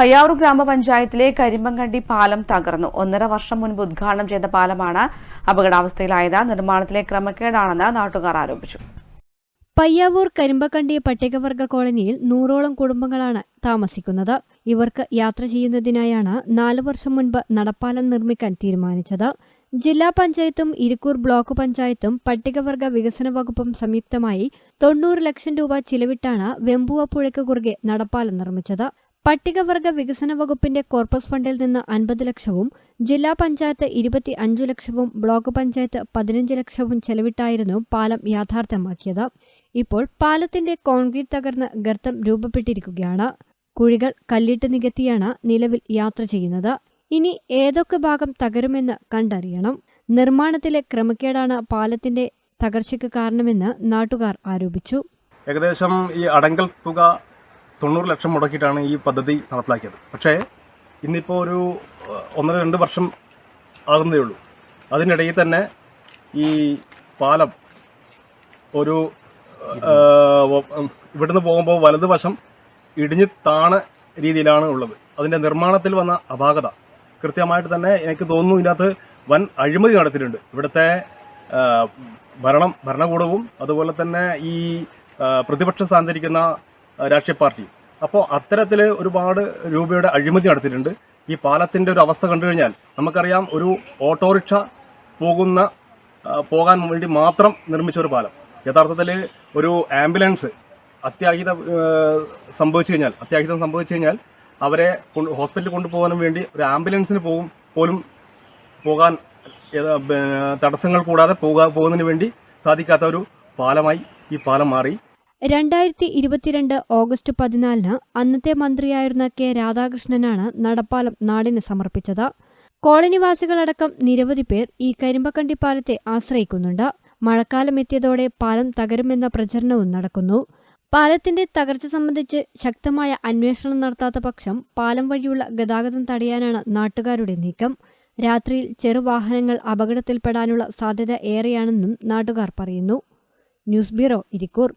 പയ്യാവൂർ ഗ്രാമപഞ്ചായത്തിലെ കരിമ്പങ്കണ്ടി പാലം തകർന്നു. ഒന്നര വർഷം മുൻപ് ഉദ്ഘാടനം ചെയ്ത പാലമാണ് അപകടാവസ്ഥയിലായത്. നിർമ്മാണത്തിലെ ക്രമക്കേടാണെന്ന് നാട്ടുകാർ ആരോപിച്ചു. പയ്യാവൂർ കരിമ്പക്കണ്ടി പട്ടികവർഗ കോളനിയിൽ നൂറോളം കുടുംബങ്ങളാണ് താമസിക്കുന്നത്. ഇവർക്ക് യാത്ര ചെയ്യുന്നതിനായാണ് നാലു വർഷം മുൻപ് നടപ്പാലം നിർമ്മിക്കാൻ തീരുമാനിച്ചത്. ജില്ലാ പഞ്ചായത്തും ഇരിക്കൂർ ബ്ലോക്ക് പഞ്ചായത്തും പട്ടികവർഗ വികസന വകുപ്പും സംയുക്തമായി തൊണ്ണൂറ് ലക്ഷം രൂപ ചിലവിട്ടാണ് വെമ്പുവ പുഴയ്ക്ക് കുറുകെ നടപ്പാലം നിർമ്മിച്ചത്. പട്ടികവർഗ വികസന വകുപ്പിന്റെ കോർപ്പസ് ഫണ്ടിൽ നിന്ന് അൻപത് ലക്ഷവും ജില്ലാ പഞ്ചായത്ത് ഇരുപത്തി അഞ്ചു ലക്ഷവും ബ്ലോക്ക് പഞ്ചായത്ത് പതിനഞ്ച് ലക്ഷവും ചെലവിട്ടായിരുന്നു പാലം യാഥാർത്ഥ്യമാക്കിയത്. ഇപ്പോൾ പാലത്തിന്റെ കോൺക്രീറ്റ് തകർന്ന് ഗർത്തം രൂപപ്പെട്ടിരിക്കുകയാണ്. കുഴികൾ കല്ലിട്ട് നികത്തിയാണ് നിലവിൽ യാത്ര ചെയ്യുന്നത്. ഇനി ഏതൊക്കെ ഭാഗം തകരുമെന്ന് കണ്ടറിയണം. നിർമ്മാണത്തിലെ ക്രമക്കേടാണ് പാലത്തിന്റെ തകർച്ചയ്ക്ക് കാരണമെന്ന് നാട്ടുകാർ ആരോപിച്ചു. ഏകദേശം ഈ അടങ്കൽ തുക തൊണ്ണൂറ് ലക്ഷം മുടക്കിയിട്ടാണ് ഈ പദ്ധതി നടപ്പിലാക്കിയത്. പക്ഷേ ഇന്നിപ്പോൾ ഒരു ഒന്നര രണ്ട് വർഷം ആകുന്നതേ ഉള്ളൂ. അതിനിടയിൽ തന്നെ ഈ പാലം ഒരു ഇവിടുന്ന് പോകുമ്പോൾ വലതുവശം ഇടിഞ്ഞ് താണ രീതിയിലാണ് ഉള്ളത്. അതിന്റെ നിർമ്മാണത്തിൽ വന്ന അപാകത. കൃത്യമായിട്ട് തന്നെ എനിക്ക് തോന്നുന്നു ഇതിനകത്ത് വൻ അഴിമതി നടത്തിയിട്ടുണ്ട്. ഇവിടുത്തെ ഭരണം ഭരണകൂടവും അതുപോലെ തന്നെ ഈ പ്രതിപക്ഷം സ്ഥാനത്തിരിക്കുന്ന രാഷ്ട്രീയ പാർട്ടി അപ്പോൾ അത്തരത്തിൽ ഒരുപാട് രൂപയുടെ അഴിമതി നടത്തിയിട്ടുണ്ട്. ഈ പാലത്തിന്റെ ഒരു അവസ്ഥ കണ്ടു കഴിഞ്ഞാൽ നമുക്കറിയാം ഒരു ഓട്ടോറിക്ഷ പോകുന്ന പോകാൻ വേണ്ടി മാത്രം നിർമ്മിച്ച ഒരു പാലം. യഥാർത്ഥത്തിൽ ഒരു ആംബുലൻസ് അത്യാഹിതം സംഭവിച്ചു കഴിഞ്ഞാൽ അത്യാഹിതം സംഭവിച്ചു കഴിഞ്ഞാൽ അവരെ ഹോസ്പിറ്റലിൽ കൊണ്ടുപോകാനും വേണ്ടി ഒരു ആംബുലൻസിന് പോകും പോലും പോകാൻ തടസ്സങ്ങൾ കൂടാതെ പോകാ പോകുന്നതിന് വേണ്ടി സാധിക്കാത്ത ഒരു പാലമായി ഈ പാലം മാറി. രണ്ടായിരത്തി ഇരുപത്തിരണ്ട് ഓഗസ്റ്റ് പതിനാലിന് അന്നത്തെ മന്ത്രിയായിരുന്ന കെ രാധാകൃഷ്ണനാണ് നടപ്പാലം നാടിന് സമർപ്പിച്ചത്. കോളനിവാസികളടക്കം നിരവധി പേർ ഈ കരിമ്പക്കണ്ടി പാലത്തെ ആശ്രയിക്കുന്നുണ്ട്. മഴക്കാലം എത്തിയതോടെ പാലം തകരുമെന്ന പ്രചരണവും നടക്കുന്നു. പാലത്തിന്റെ തകർച്ച സംബന്ധിച്ച് ശക്തമായ അന്വേഷണം നടത്താത്ത പക്ഷം പാലം വഴിയുള്ള ഗതാഗതം തടയാനാണ് നാട്ടുകാരുടെ നീക്കം. രാത്രിയിൽ ചെറുവാഹനങ്ങൾ അപകടത്തിൽപ്പെടാനുള്ള സാധ്യത ഏറെയാണെന്നും നാട്ടുകാർ പറയുന്നു. News bureau Irikkur.